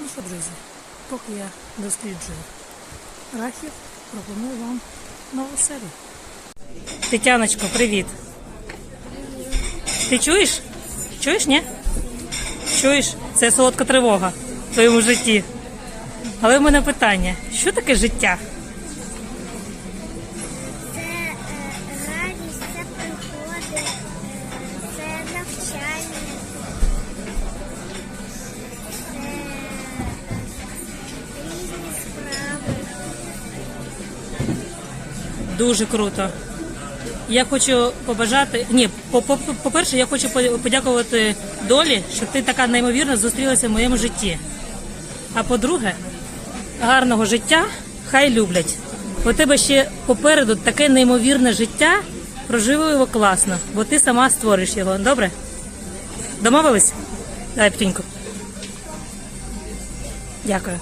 Ну що, друзі, поки я досліджую рахів, пропоную вам нову серію. Тетяночко, привіт. Ти чуєш? Чуєш, ні? Чуєш? Це солодка тривога в твоєму житті. Але в мене питання: що таке життя? Дуже круто. Я хочу побажати. Ні, по- по-перше, я хочу подякувати долі, що ти така неймовірно зустрілася в моєму житті. А по-друге, гарного життя хай люблять. У тебе ще попереду таке неймовірне життя. Проживи його класно, бо ти сама створиш його. Добре? Домовились? Давай, Птеньку. Дякую.